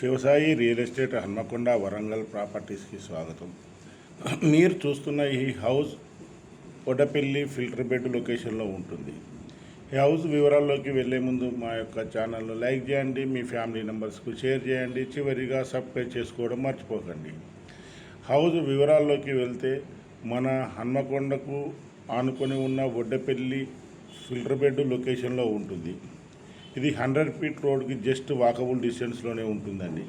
Shivasai real estate Hanamkonda Warangal ప్రాపర్టీస్కి స్వాగతం. మీరు చూస్తున్న ఈ హౌస్ కొడపల్లి ఫిల్టర్ బెడ్ లొకేషన్లో ఉంటుంది. ఈ హౌస్ వివరాల్లోకి వెళ్ళే ముందు మా యొక్క ఛానల్ను లైక్ చేయండి మీ ఫ్యామిలీ మెంబర్స్కు షేర్ చేయండి చివరిగా సబ్స్క్రైబ్ చేసుకోవడం మర్చిపోకండి. హౌస్ వివరాల్లోకి వెళ్తే మన హన్మకొండకు ఆనుకొని ఉన్న ఒడ్డపల్లి ఫిల్టర్ బెడ్ లొకేషన్లో ఉంటుంది. ఇది హండ్రెడ్ ఫీట్ రోడ్కి జస్ట్ వాకబుల్ డిస్టెన్స్లోనే ఉంటుందండి.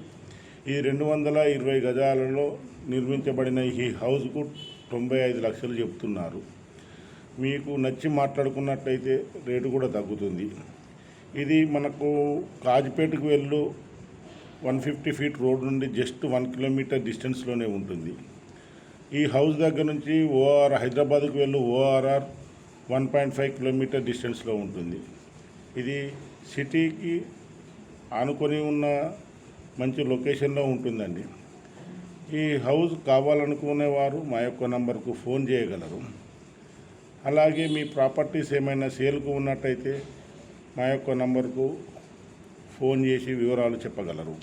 ఈ రెండు వందల ఇరవై గజాలలో నిర్మించబడిన ఈ హౌస్కు తొంభై ఐదు లక్షలు చెప్తున్నారు. మీకు నచ్చి మాట్లాడుకున్నట్లయితే రేటు కూడా తగ్గుతుంది. ఇది మనకు కాజిపేటకు వెళ్ళు వన్ ఫిఫ్టీ ఫీట్ రోడ్ నుండి జస్ట్ వన్ కిలోమీటర్ డిస్టెన్స్లోనే ఉంటుంది. ఈ హౌస్ దగ్గర నుంచి ఓఆర్ హైదరాబాద్కు వెళ్ళు ORR one point five kilometre డిస్టెన్స్లో ఉంటుంది. ఇది సిటీకి ఆనుకొని ఉన్న మంచి లొకేషన్లో ఉంటుందండి. ఈ హౌస్ కావాలనుకునేవారు మా యొక్క నంబర్కు ఫోన్ చేయగలరు. అలాగే మీ ప్రాపర్టీస్ ఏమైనా సేల్కు ఉన్నట్టయితే మా యొక్క నంబర్కు ఫోన్ చేసి వివరాలు చెప్పగలరు.